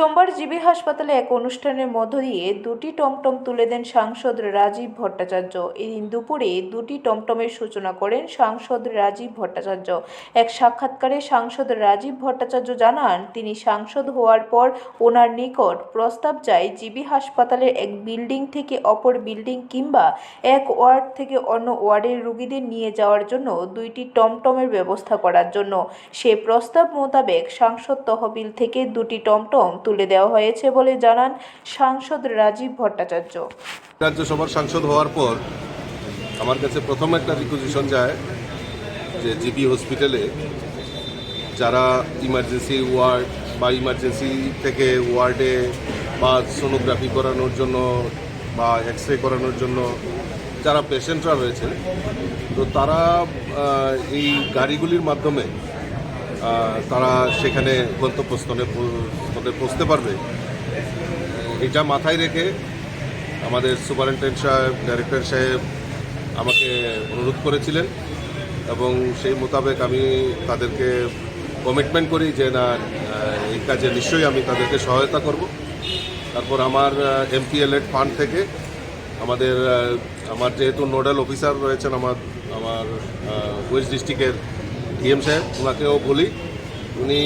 সোমবার জিবি হাসপাতালে এক অনুষ্ঠানের মধ্য দিয়ে দুটি টমটম তুলে দেন সাংসদ রাজীব ভট্টাচার্য। এদিন দুপুরে দুটি টমটমের সূচনা করেন সাংসদ রাজীব ভট্টাচার্য। এক সাক্ষাৎকারে সাংসদ রাজীব ভট্টাচার্য জানান, তিনি সাংসদ হওয়ার পর ওনার নিকট প্রস্তাব চাই জিবি হাসপাতালের এক বিল্ডিং থেকে অপর বিল্ডিং কিংবা এক ওয়ার্ড থেকে অন্য ওয়ার্ডের রুগীদের নিয়ে যাওয়ার জন্য দুইটি টমটমের ব্যবস্থা করার জন্য। সে প্রস্তাব মোতাবেক সাংসদ তহবিল থেকে দুটি টমটম তুলে দেওয়া হয়েছে বলে জানান সাংসদ রাজীব ভট্টাচার্য। রাজ্যসভার সাংসদ হওয়ার পর আমার কাছে প্রথম একটা রিকুইজিশন যায় যে জিবি হসপিটালে যারা ইমার্জেন্সি ওয়ার্ড বা ইমার্জেন্সি থেকে ওয়ার্ডে বা সোনোগ্রাফি করানোর জন্য বা এক্স রে করানোর জন্য যারা পেশেন্টরা রয়েছে, তো তারা এই গাড়িগুলির মাধ্যমে তারা সেখানে গন্তব্যস্থলে পৌঁছতে পারবে। এটা মাথায় রেখে আমাদের সুপারিনটেন্ডেন্ট সাহেব, ডাইরেক্টর সাহেব আমাকে অনুরোধ করেছিলেন এবং সেই মোতাবেক আমি তাদেরকে কমিটমেন্ট করি যে, না এই কাজে নিশ্চয়ই আমি তাদেরকে সহায়তা করব। তারপর আমার এমপিএলএড ফান্ড থেকে আমাদের আমার যেহেতু নোডাল অফিসার রয়েছেন আমার আমার ওয়েস্ট ডিস্ট্রিক্টের ডিএম সাহেব ওনাকেও বলি, উনি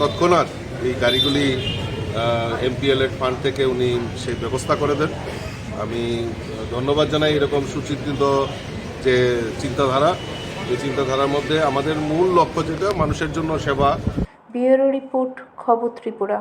তৎক্ষণাৎ এই গাড়িগুলি এমপিএলের ফান্ড থেকে উনি সেই ব্যবস্থা করে দেন। আমি ধন্যবাদ জানাই এরকম সুচিন্তিত যে চিন্তাধারা। এই চিন্তাধারার মধ্যে আমাদের মূল লক্ষ্য যেটা, মানুষের জন্য সেবা। বিউরো রিপোর্ট, খবর ত্রিপুরা।